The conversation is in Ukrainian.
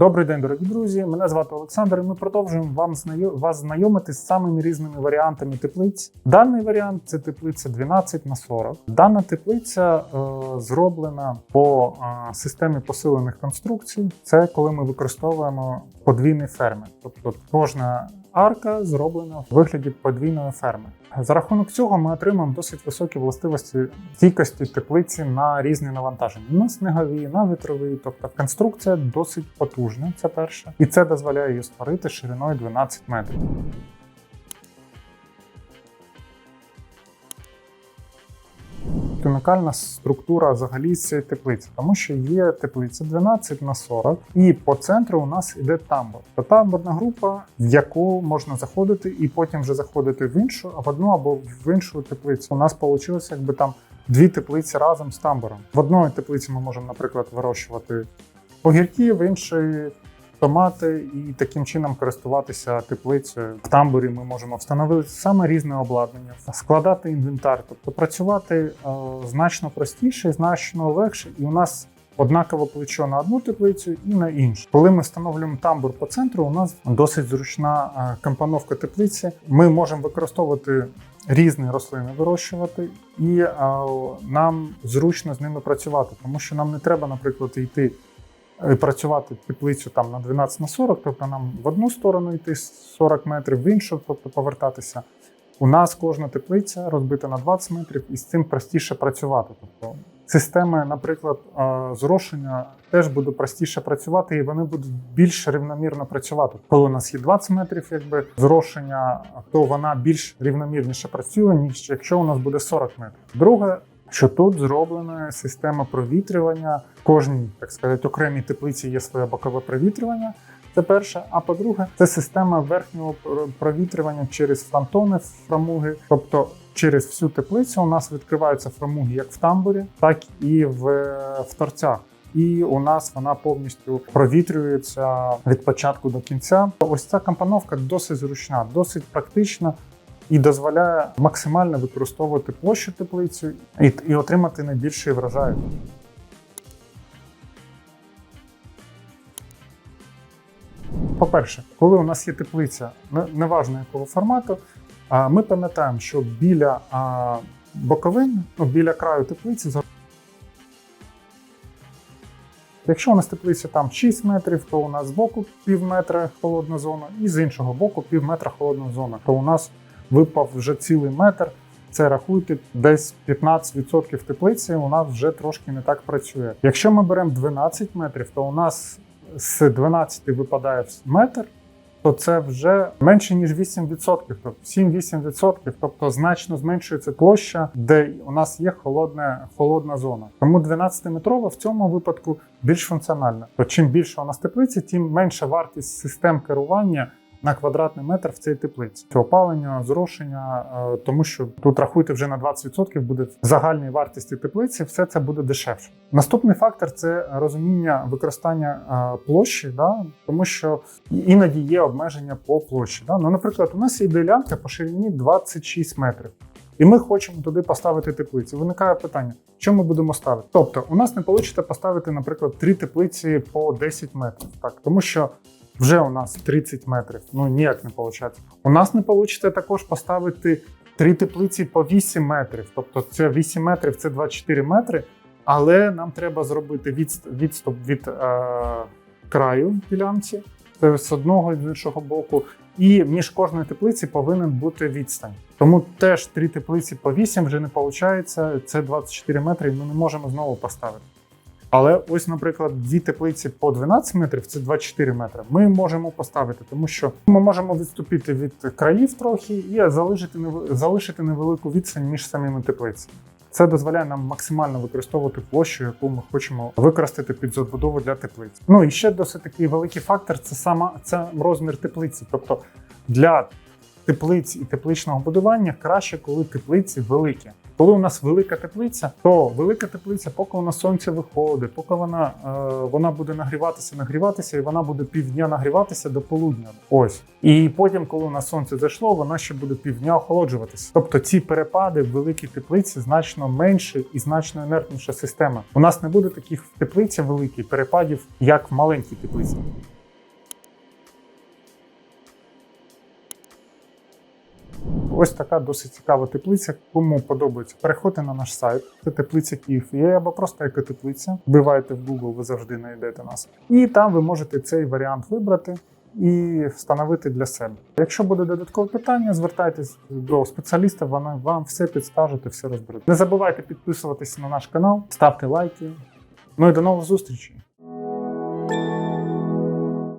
Добрий день, дорогі друзі. Мене звати Олександр. і Ми продовжуємо вам вас знайомити з самими різними варіантами теплиць. Даний варіант це теплиця 12 на 40. Дана теплиця е, зроблена по е, системі посилених конструкцій. Це коли ми використовуємо подвійний фермер, тобто кожна арка зроблена в вигляді подвійної ферми. За рахунок цього ми отримаємо досить високі властивості стійкості теплиці на різні навантаження. На снігові, на вітрові, тобто конструкція досить потужна. Це перше, і це дозволяє її створити шириною 12 метрів. Унікальна структура взагалі цієї теплиці, тому що є теплиця 12 на 40, і по центру у нас іде тамбур. Це тамбурна група, в яку можна заходити, і потім вже заходити в іншу, в одну або в іншу теплицю. У нас вийшло, якби там дві теплиці разом з тамбуром. В одної теплиці ми можемо, наприклад, вирощувати огірки, в іншій томати і таким чином користуватися теплицею. В тамбурі ми можемо встановити саме різне обладнання, складати інвентар, тобто працювати е, значно простіше, значно легше, і у нас. Однаково плечо на одну теплицю і на іншу. Коли ми встановлюємо тамбур по центру, у нас досить зручна е, компоновка теплиці. Ми можемо використовувати різні рослини вирощувати, і е, нам зручно з ними працювати, тому що нам не треба, наприклад, йти і працювати теплицю там на 12 на 40, тобто нам в одну сторону йти 40 метрів, в іншу, тобто повертатися. У нас кожна теплиця розбита на 20 метрів, і з цим простіше працювати. Тобто системи, наприклад, зрошення теж буде простіше працювати, і вони будуть більш рівномірно працювати. Коли у нас є 20 метрів, якби зрошення, то вона більш рівномірніше працює, ніж якщо у нас буде 40 метрів. Друге, що тут зроблена система провітрювання. Кожній, так сказати, окремій теплиці є своє бокове провітрювання. Це перше. А по-друге, це система верхнього провітрювання через фронтони фрамуги, тобто через всю теплицю у нас відкриваються фрамуги як в тамбурі, так і в, в торцях. І у нас вона повністю провітрюється від початку до кінця. Ось ця компоновка досить зручна, досить практична і дозволяє максимально використовувати площу теплицю і, і отримати найбільший врожай. По-перше, коли у нас є теплиця, неважно якого формату, ми пам'ятаємо, що біля боковин, ну, біля краю теплиці, Якщо у нас теплиця там 6 метрів, то у нас з боку пів метра холодна зона, і з іншого боку пів метра холодна зона, то у нас випав вже цілий метр. Це рахуйте десь 15% теплиці. У нас вже трошки не так працює. Якщо ми беремо 12 метрів, то у нас з 12 випадає метр, то це вже менше ніж 8%, тобто 7-8%, тобто значно зменшується площа, де у нас є холодна холодна зона. Тому 12-метрова в цьому випадку більш функціональна. То чим більше у нас теплиці, тим менша вартість систем керування на квадратний метр в цій теплиці. Це опалення, зрошення, е, тому що тут рахуйте вже на 20% буде загальної вартості теплиці, все це буде дешевше. Наступний фактор це розуміння використання е, площі, да? тому що іноді є обмеження по площі. Да? Ну, Наприклад, у нас є ділянка по ширині 26 метрів. І ми хочемо туди поставити теплиці. Виникає питання, що ми будемо ставити? Тобто, у нас не вийде поставити, наприклад, три теплиці по 10 метрів, так тому що вже у нас 30 метрів. Ну ніяк не виходить. У нас не вийде також поставити три теплиці по 8 метрів. Тобто це 8 метрів це 24 метри. Але нам треба зробити відступ від е, краю ділянці, це з одного і з іншого боку. І між кожною теплиці повинен бути відстань. Тому теж три теплиці по 8 вже не виходить. Це 24 метри, ми не можемо знову поставити. Але ось, наприклад, дві теплиці по 12 метрів це 24 метри. Ми можемо поставити, тому що ми можемо відступити від країв трохи і залишити залишити невелику відстань між самими теплицями. Це дозволяє нам максимально використовувати площу, яку ми хочемо використати під забудову для теплиць. Ну і ще досить такий великий фактор це сама це розмір теплиці. Тобто для теплиць і тепличного будування краще, коли теплиці великі. Коли у нас велика теплиця, то велика теплиця, поки нас сонце виходить, поки вона, е, вона буде нагріватися, нагріватися, і вона буде півдня нагріватися до полудня. Ось. І потім, коли у нас сонце зайшло, вона ще буде півдня охолоджуватися. Тобто ці перепади в великій теплиці значно менші і значно інертніша система. У нас не буде таких в теплиці великих перепадів, як в маленькій теплиці. Ось така досить цікава теплиця. Кому подобається, переходьте на наш сайт. Це теплиця Київ є або просто екотеплиця. Вбивайте в Google, ви завжди знайдете нас. І там ви можете цей варіант вибрати. І встановити для себе. Якщо буде додаткове питання, звертайтесь до спеціаліста, вони вам все підскажуть і все розберуть. Не забувайте підписуватися на наш канал, ставте лайки. Ну і до нових зустрічей!